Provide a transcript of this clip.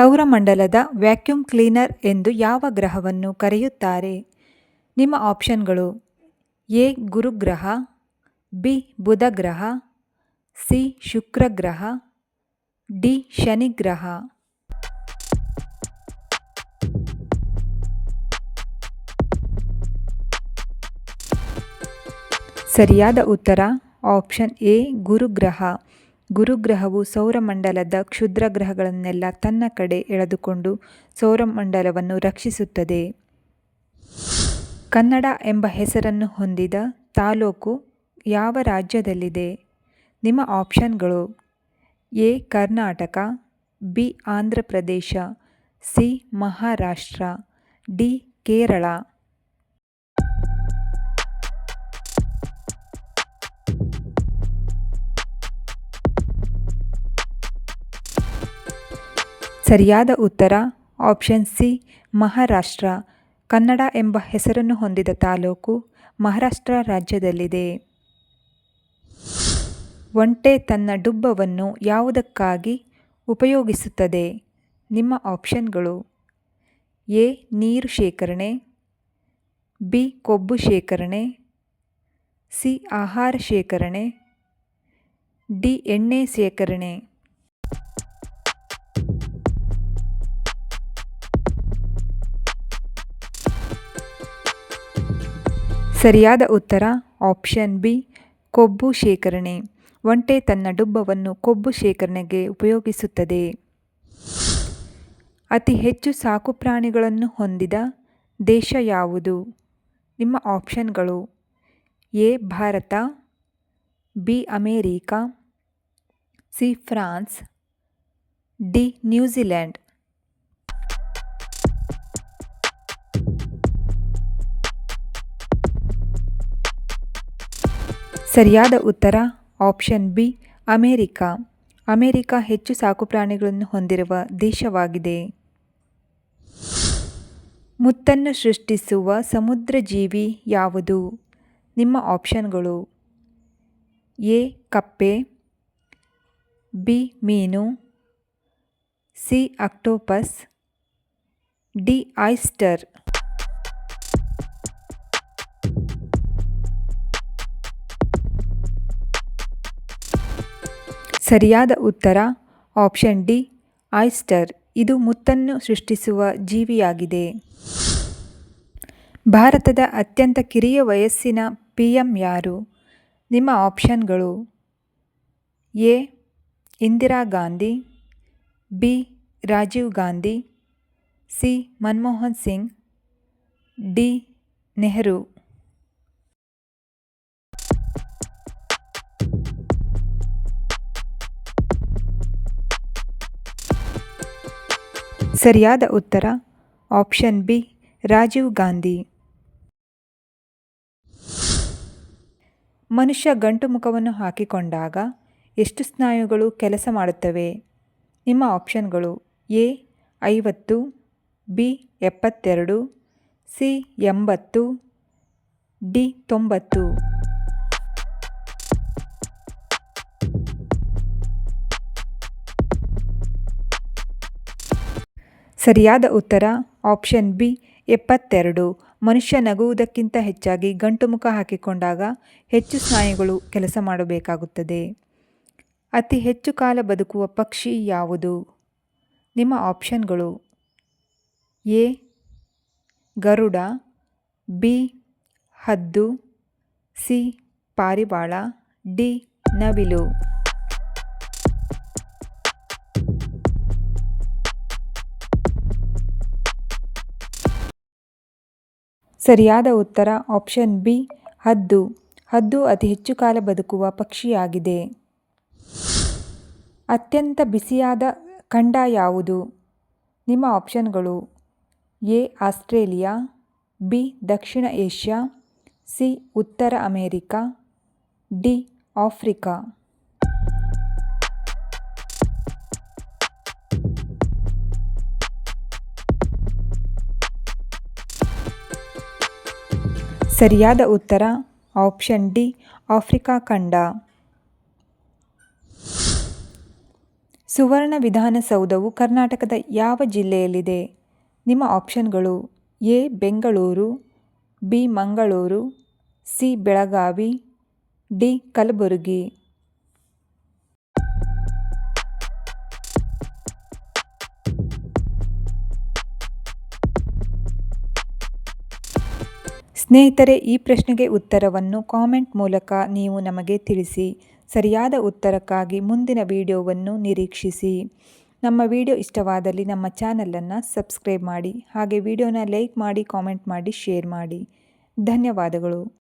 ಸೌರಮಂಡಲದ vacuum cleaner ಎಂದು ಯಾವ ಗ್ರಹವನ್ನು ಕರೆಯುತ್ತಾರೆ? ನಿಮ್ಮ ಆಪ್ಷನ್ಗಳು ಎ, ಗುರುಗ್ರಹ, ಬಿ ಬುಧ ಗ್ರಹ ಸಿ ಶುಕ್ರ ಗ್ರಹ ಡಿ ಶನಿ ಗ್ರಹ ಸರಿಯಾದ ಉತ್ತರ, ಆಪ್ಷನ್ ಎ, ಗುರುಗ್ರಹ. ಗುರುಗ್ರಹವು ಸೌರಮಂಡಲದ ಕ್ಷುದ್ರ ಗ್ರಹಗಳನ್ನೆಲ್ಲ ತನ್ನ ಕಡೆ ಎಳೆದುಕೊಂಡು ಸೌರಮಂಡಲವನ್ನು ರಕ್ಷಿಸುತ್ತದೆ. ಕನ್ನಡ ಎಂಬ ಹೆಸರನ್ನು ಹೊಂದಿದ ತಾಲೂಕು ಯಾವ ರಾಜ್ಯದಲ್ಲಿದೆ? ನಿಮ್ಮ ಆಪ್ಷನ್ಗಳು A, Karnataka, B, Andhra Pradesh, C, Maharashtra, D, Kerala. ಸರಿಯಾದ ಉತ್ತರ, ಆಪ್ಷನ್ ಸಿ, ಮಹಾರಾಷ್ಟ್ರ. ಕನ್ನಡ ಎಂಬ ಹೆಸರನ್ನು ಹೊಂದಿದ ತಾಲೂಕು ಮಹಾರಾಷ್ಟ್ರ ರಾಜ್ಯದಲ್ಲಿದೆ. ಒಂಟೆ ತನ್ನ ಡುಬ್ಬವನ್ನು ಯಾವುದಕ್ಕಾಗಿ ಉಪಯೋಗಿಸುತ್ತದೆ? ನಿಮ್ಮ ಆಪ್ಷನ್ಗಳು ಎ, ನೀರು ಶೇಖರಣೆ, ಬಿ, ಕೊಬ್ಬು ಶೇಖರಣೆ, ಸಿ, ಆಹಾರ ಶೇಖರಣೆ, ಡಿ, ಎಣ್ಣೆ ಶೇಖರಣೆ. ಸರಿಯಾದ ಉತ್ತರ ಆಪ್ಷನ್ ಬಿ ಕೊಬ್ಬು ಶೇಖರಣೆ. ಒಂಟೆ ತನ್ನ ಡುಬ್ಬವನ್ನು ಕೊಬ್ಬು ಶೇಖರಣೆಗೆ ಉಪಯೋಗಿಸುತ್ತದೆ. ಅತಿ ಹೆಚ್ಚು ಸಾಕುಪ್ರಾಣಿಗಳನ್ನು ಹೊಂದಿದ ದೇಶ ಯಾವುದು? ನಿಮ್ಮ ಆಪ್ಷನ್ಗಳು A, Bharat, B, America, C, France, D, New Zealand. ಸರಿಯಾದ ಉತ್ತರ, ಆಪ್ಷನ್ ಬಿ, ಅಮೇರಿಕಾ. ಅಮೇರಿಕಾ ಹೆಚ್ಚು ಸಾಕುಪ್ರಾಣಿಗಳನ್ನು ಹೊಂದಿರುವ ದೇಶವಾಗಿದೆ. ಮುತ್ತನ್ನು ಸೃಷ್ಟಿಸುವ ಸಮುದ್ರ ಜೀವಿ ಯಾವುದು? ನಿಮ್ಮ ಆಪ್ಷನ್ಗಳು ಎ, ಕಪ್ಪೆ, ಬಿ, ಮೀನು, ಸಿ, ಅಕ್ಟೋಪಸ್, ಡಿ, ಆಯ್ಸ್ಟರ್. ಸರಿಯಾದ ಉತ್ತರ, ಆಪ್ಷನ್ ಡಿ, ಆಯ್ಸ್ಟರ್. ಇದು ಮುತ್ತನ್ನು ಸೃಷ್ಟಿಸುವ ಜೀವಿಯಾಗಿದೆ. ಭಾರತದ ಅತ್ಯಂತ ಕಿರಿಯ ವಯಸ್ಸಿನ ಪಿ ಎಂ ಯಾರು? ನಿಮ್ಮ ಆಪ್ಷನ್ಗಳು A, Indira Gandhi, B, Rajiv Gandhi, C, Manmohan Singh, D, Nehru. ಸರಿಯಾದ ಉತ್ತರ, ಆಪ್ಷನ್ ಬಿ, ರಾಜೀವ್ ಗಾಂಧಿ. ಮನುಷ್ಯ ಗಂಟು ಮುಖವನ್ನು ಹಾಕಿಕೊಂಡಾಗ ಎಷ್ಟು ಸ್ನಾಯುಗಳು ಕೆಲಸ ಮಾಡುತ್ತವೆ? ನಿಮ್ಮ ಆಪ್ಷನ್ಗಳು ಎ, ಐವತ್ತು, ಬಿ, ಎಪ್ಪತ್ತೆರಡು, ಸಿ, ಎಂಬತ್ತು, ಡಿ, ತೊಂಬತ್ತು. ಸರಿಯಾದ ಉತ್ತರ, ಆಪ್ಷನ್ ಬಿ, ಎಪ್ಪತ್ತೆರಡು. ಮನುಷ್ಯ ನಗುವುದಕ್ಕಿಂತ ಹೆಚ್ಚಾಗಿ ಗಂಟು ಮುಖ ಹಾಕಿಕೊಂಡಾಗ ಹೆಚ್ಚು ಸ್ನಾಯುಗಳು ಕೆಲಸ ಮಾಡಬೇಕಾಗುತ್ತದೆ. ಅತಿ ಹೆಚ್ಚು ಕಾಲ ಬದುಕುವ ಪಕ್ಷಿ ಯಾವುದು? ನಿಮ್ಮ ಆಪ್ಷನ್ಗಳು ಎ, ಗರುಡ, ಬಿ, ಹದ್ದು, ಸಿ, ಪಾರಿವಾಳ, ಡಿ, ನವಿಲು. ಸರಿಯಾದ ಉತ್ತರ ಆಪ್ಷನ್ ಬಿ, ಹದ್ದು. ಹದ್ದು ಅತಿ ಹೆಚ್ಚು ಕಾಲ ಬದುಕುವ ಪಕ್ಷಿಯಾಗಿದೆ. ಅತ್ಯಂತ ಬಿಸಿಯಾದ ಖಂಡ ಯಾವುದು? ನಿಮ್ಮ ಆಪ್ಷನ್ಗಳು ಎ, ಆಸ್ಟ್ರೇಲಿಯಾ, ಬಿ, ದಕ್ಷಿಣ ಏಷ್ಯಾ, ಸಿ, ಉತ್ತರ ಅಮೇರಿಕಾ, ಡಿ, ಆಫ್ರಿಕಾ. ಸರಿಯಾದ ಉತ್ತರ, ಆಪ್ಷನ್ ಡಿ, ಆಫ್ರಿಕಾ ಖಂಡ. ಸುವರ್ಣ ವಿಧಾನಸೌಧವು ಕರ್ನಾಟಕದ ಯಾವ ಜಿಲ್ಲೆಯಲ್ಲಿದೆ? ನಿಮ್ಮ ಆಪ್ಷನ್ಗಳು A, Bengaluru, B, Mangaluru, C, Belagavi, D, Kalaburagi. ಸ್ನೇಹಿತರೆ, ಈ ಪ್ರಶ್ನೆಗೆ ಉತ್ತರವನ್ನು ಕಾಮೆಂಟ್ ಮೂಲಕ ನೀವು ನಮಗೆ ತಿಳಿಸಿ. ಸರಿಯಾದ ಉತ್ತರಕ್ಕಾಗಿ ಮುಂದಿನ ವಿಡಿಯೋವನ್ನು ನಿರೀಕ್ಷಿಸಿ. ನಮ್ಮ ವಿಡಿಯೋ ಇಷ್ಟವಾದಲ್ಲಿ ನಮ್ಮ ಚಾನಲನ್ನು ಸಬ್ಸ್ಕ್ರೈಬ್ ಮಾಡಿ, ಹಾಗೆ ವಿಡಿಯೋನ ಲೈಕ್ ಮಾಡಿ, ಕಾಮೆಂಟ್ ಮಾಡಿ, ಶೇರ್ ಮಾಡಿ. ಧನ್ಯವಾದಗಳು.